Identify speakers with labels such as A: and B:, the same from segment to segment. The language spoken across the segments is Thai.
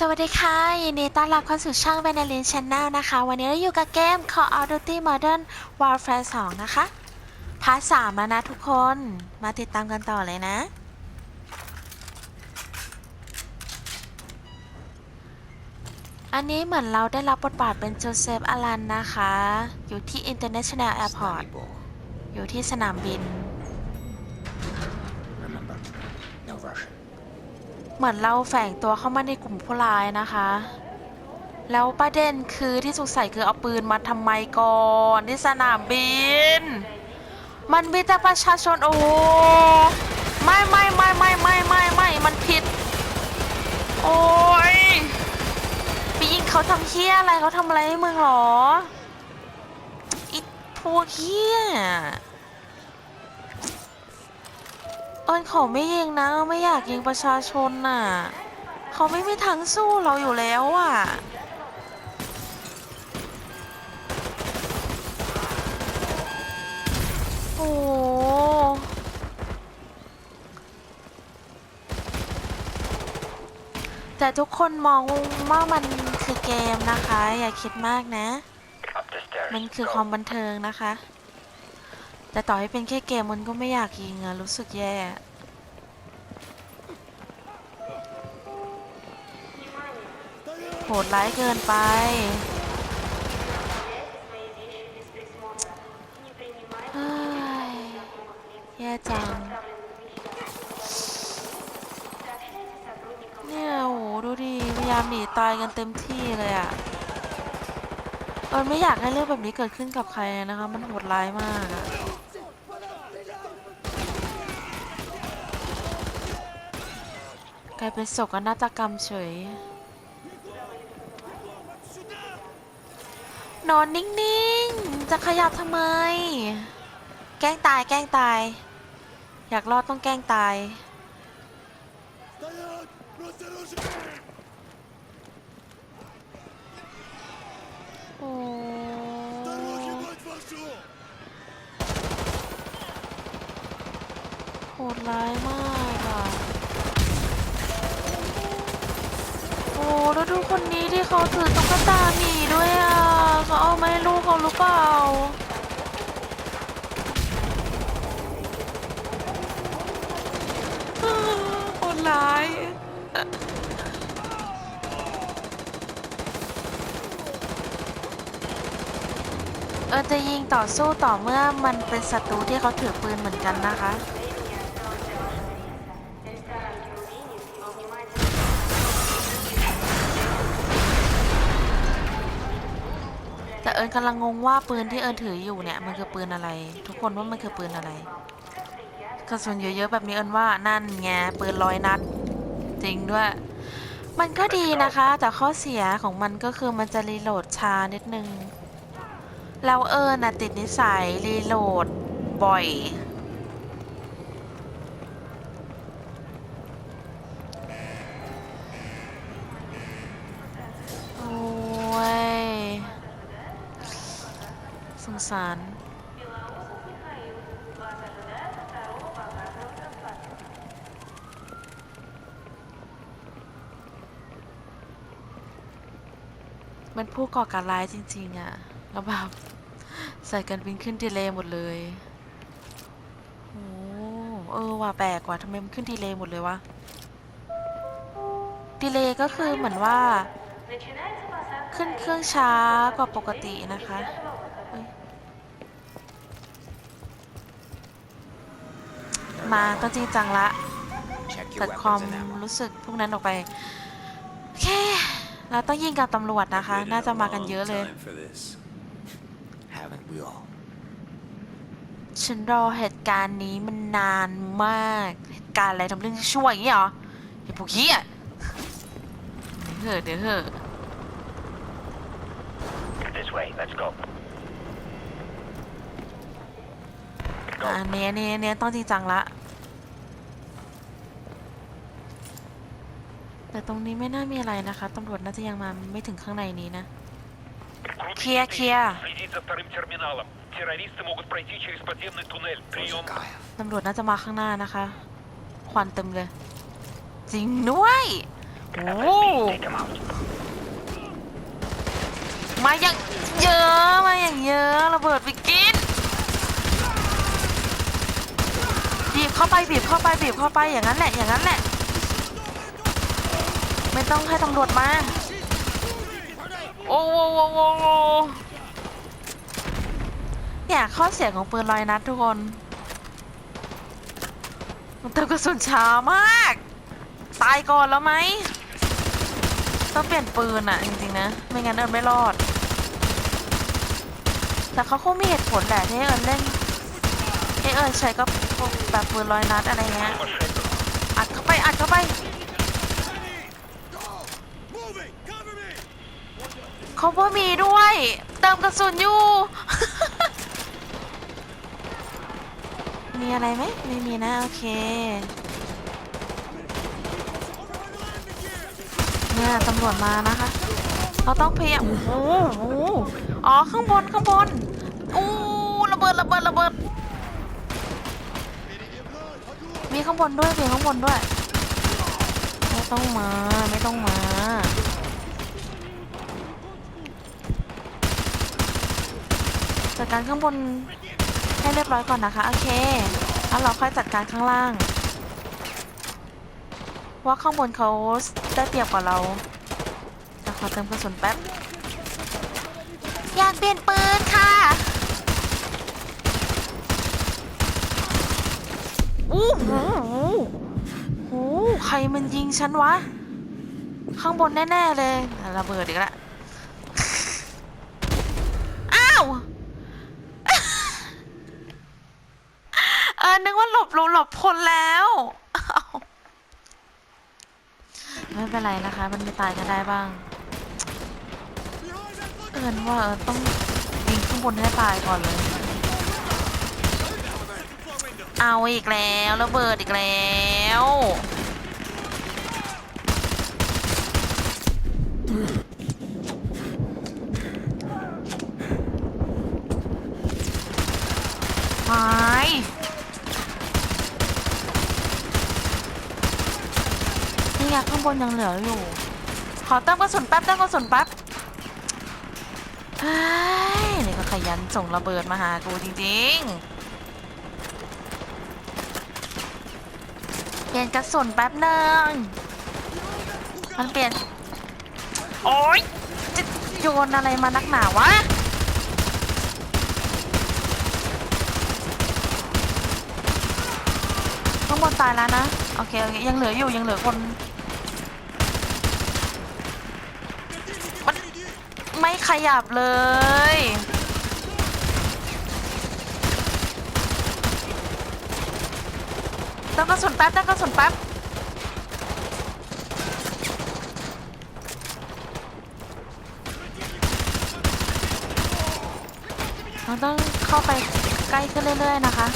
A: สวัสดีค่ะ ยินดีต้อนรับเข้าสู่ช่อง v a n i l i n Channel นะคะ วันนี้เราอยู่กับเกม Call of Duty Modern Warfare 2 นะคะ พาร์ท3แล้วนะทุกคน มาติดตามกันต่อเลยนะ อันนี้เหมือนเราได้รับบทบาทเป็นโจเซฟอลันนะคะ อยู่ที่ International Airport อยู่ที่สนามบิน
B: Remember, no Russian.
A: เหมือนเราแฝงตัวเข้ามาในกลุ่มผู้ร้ายนะคะ แล้วประเด็นคือที่สงสัยคือเอาปืนมาทำไมก่อนที่สนามบิน มันมีแต่ประชาชนโอ้โหไม่ไม่ไม่ไม่ไม่ไม่ไม่มันผิด โอ้ยไปยิงเขาทำเฮี้ยอะไรเขาทำอะไรให้มึงหรออิพวกเฮี้ย เอิญเขาไม่ยิงนะ ไม่อยากยิงประชาชนน่ะ เขาไม่มีทางสู้เราอยู่แล้วอะโอ้โหแต่ทุกคนมองว่ามันคือเกมนะคะ อย่าคิดมากนะ
B: Up the stairs.
A: มันคือความบันเทิงนะคะ แต่ต่อให้เป็นแค่เกมมันก็ไม่อยากยิงอะรู้สึกแย่โหดร้ายเกินไป แย่จัง เนี่ยโหดูดิ พยายามหนีตายกันเต็มที่เลยอะเออไม่อยากให้เรื่องแบบนี้เกิดขึ้นกับใครนะคะ มันโหดร้ายมากอะกายเป็นโศกนาฏกรรมเฉย นอนนิ่ง ๆ จะขยับทำไม แกล้งตายแกล้งตาย อยากรอดต้องแกล้งตาย โอ้โหดร้ายมากอะ แล้วดูคนนี้ที่เขาถือตุ๊กตาหมีด้วยอะเขาเอามาให้ลูกเขาหรือเปล่าโหดร้าย เออจะยิงต่อสู้ต่อเมื่อมันเป็นศัตรูที่เขาถือปืนเหมือนกันนะคะ แต่เอิญกำลังงงว่าปืนที่เอิญถืออยู่เนี่ยมันคือปืนอะไร ทุกคนว่ามันคือปืนอะไรกระสุนเยอะๆแบบนี้เอิญว่านั่นไงปืนร้อยนัด จริงด้วย มันก็ดีนะคะ แต่ข้อเสียของมันก็คือมันจะรีโหลดช้านิดนึงแล้วเอิญนะติดนิสัยรีโหลดบ่อย โอ้ย สงสาร มันผู้ก่อการร้ายจริง ๆอะแล้วแบบใส่กันบินขึ้นดีเลย์หมดเลยโอ้เออว่ะแปลกว่ะทำไมมันขึ้นดีเลย์หมดเลยวะ ดีเลย์ก็คือเหมือนว่า ขึ้นเครื่องช้ากว่าปกตินะคะ มาต้องจริงจังละ
B: Check your
A: ตัดความ
B: weapons and ammo.
A: รู้สึกพวกนั้นออกไปโอเคเราต้องยิงกับตำรวจนะคะ น่าจะมากันเยอะเลย
B: Time for this. Haven't we all?
A: ฉันรอเหตุการณ์นี้มันนานมาก เหตุการณ์อะไรทำเรื่องชั่วอย่างนี้เหรอไอ้พวกเฮียเดี๋ยวเถอะเดี๋ยวเถอะ
B: This way. Let's go.
A: อ่าเนี้ยเนี้ยเนี้ยต้องจริงจังละ แต่ตรงนี้ไม่น่ามีอะไรนะคะ ตำรวจน่าจะยังมาไม่ถึงข้างในนี้นะ
C: Крупные
A: Кия, Кия.
C: Следить за вторым терминалом. Террористы могут пройти через подземный туннель. Прием.
B: Зажигаем.
A: ตำรวจน่าจะมาข้างหน้านะคะ ควันเต็มเลย จริงด้วย โอ้
B: FSB, take him out.
A: มาอย่างเยอะมาอย่างเยอะระเบิดไปกินบีบเข้าไปบีบเข้าไปบีบเข้าไปอย่างนั้นแหละอย่างนั้นแหละ ไม่ต้องให้ตำรวจมาโอ้โหโอ้โหโอ้โหเนี่ยข้อเสียของปืนลอยนัดทุกคน มันเติมกระสุนช้ามาก ตายก่อนแล้วไหม ต้องเปลี่ยนปืนอะจริงๆนะ ไม่งั้นเอิญไม่รอด แต่เขาคงมีเหตุผลแหละที่ให้เอิญเล่นให้เอิญใช้ก็พวกแบบปืนลอยนัดอะไรเงี้ย อัดเข้าไป อัดเข้าไป เขาก็มีด้วย เติมกระสุนอยู่ มีอะไรไหมไม่มีนะ โอเคเนี่ยตำรวจมานะคะ เราต้องพยายามโอ้โหโอ้โหอ๋อ ข้างบน ข้างบนอู้ระเบิดระเบิดระเบิด มีข้างบนด้วยมีข้างบนด้วย ไม่ต้องมา ไม่ต้องมา จัดการข้างบนให้เรียบร้อยก่อนนะคะ โอเค แล้วเราค่อยจัดการข้างล่าง ว่าข้างบนเขาได้เปรียบกว่าเราแต่ขอเติมกระสุนแป๊บ อยากเปลี่ยนปืนค่ะอู้หูหูใครมันยิงฉันวะ ข้างบนแน่ ๆ เลย ระเบิดอีกแล้ว เออ นึกว่าหลบหลบหลบพ้นแล้วไม่เป็นไรนะคะ มันมีตายกันได้บ้าง เอินว่าเออต้องยิงข้างบนให้ตายก่อนเลย เอาอีกแล้วระเบิดอีกแล้ว ไปนี่ไงข้าง บนยังเหลืออยู่ ขอเติมกระสุนแป๊บเติมกระสุนแป๊บเฮ้ยนี่ก็ขยันส่งระเบิดมาหากูจริงๆ เปลี่ยนกระสุนแป๊บหนึ่งมันเปลี่ยน โอ๊ยจะโยนอะไรมานักหนาวะข้างบนตายแล้วนะ โอเค ยังเหลืออยู่ยังเหลือคน ไม่ขยับเลยเติมกระสุนแป๊บเติมกระสุนแป๊บเราต้องเข้าไปใกล้ขึ้นเรื่อยๆนะคะ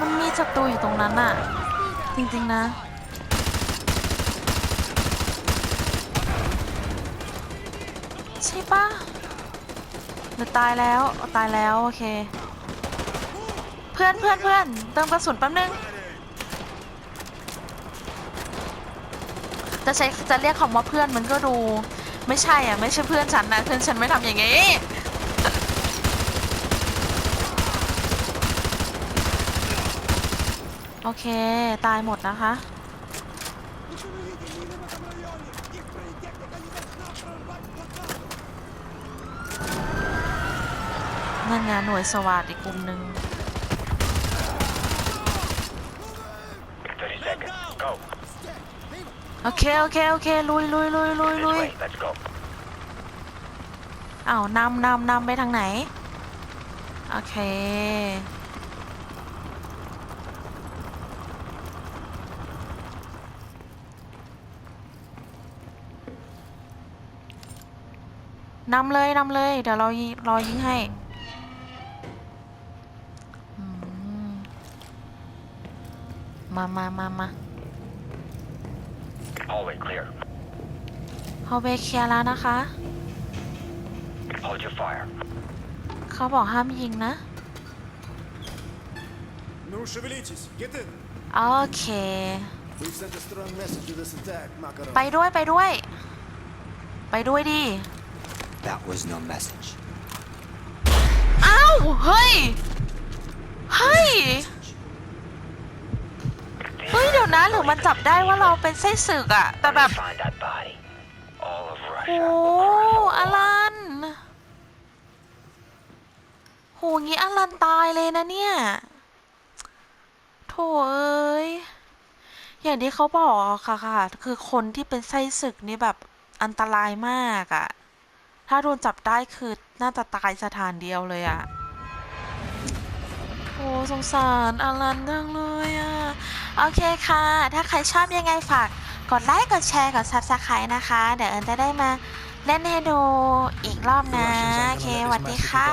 A: มันมีศัตรูอยู่ตรงนั้นอะจริงๆนะ ใช่ปะหรือตายแล้วตายแล้วโอเค เพื่อนเพื่อนเพื่อนเติมกระสุนแป๊บนึง จะใช้จะเรียกคำว่าเพื่อนมันก็ดู ไม่ใช่อะไม่ใช่เพื่อนฉันนะเพื่อนฉันไม่ทำอย่างงี้โอเค ตายหมดนะคะ นั่นไงหน่วยสวัสดอีกกลุ่มหนึ่ง
B: 30 seconds. Go.
A: โอเค โอเค โอเค ลุยลุยลุยลุย
B: This
A: ลุย
B: way. Let's go.
A: อ้าวนำนำนำไปทางไหน โอเค นำเลยนำเลย เดี๋ยวเรายิรอยิงให้อืม มามามามา
B: Hallway clear.
A: ฮอลเวย์เคลียร์แล้วนะคะ
B: Hold your fire.
A: เขาบอกห้ามยิงนะ
D: Ну, шевелитесь, get in.
A: โอเค
D: We've sent a strong message to this attack, Makarov.
A: ไปด้วยไปด้วย ไปด้วยดิ
B: That was no message.
A: อ้าว เฮ้ย เฮ้ย เฮ้ย เดี๋ยว นะ หรือมันจับได้ว่าเราเป็นไส้ศึกอะแต่แบบ
B: Find that body. All of
A: โอ้
B: Russia.
A: อลันโหงี้อลันตายเลยนะเนี่ยโถเอ้ยอย่างที่เขาบอกอะค่ะค่ะ คือคนที่เป็นไส้ศึกนี่แบบอันตรายมากอะถ้าโดนจับได้คือน่าจะตายสถานเดียวเลยอะโอ้สงสารอลันจังเลยอะ โอเคค่ะ ถ้าใครชอบยังไงฝากกดไลค์ กดแชร์ กด subscribe นะคะ เดี๋ยวเอิญจะได้มาเล่นให้ดูอีกรอบ
D: The
A: นะ
D: Russians
A: โอ
D: aren't
A: เค
D: gonna
A: ส
D: let
A: วัส
D: this
A: ดี
D: message go
A: ค่ะ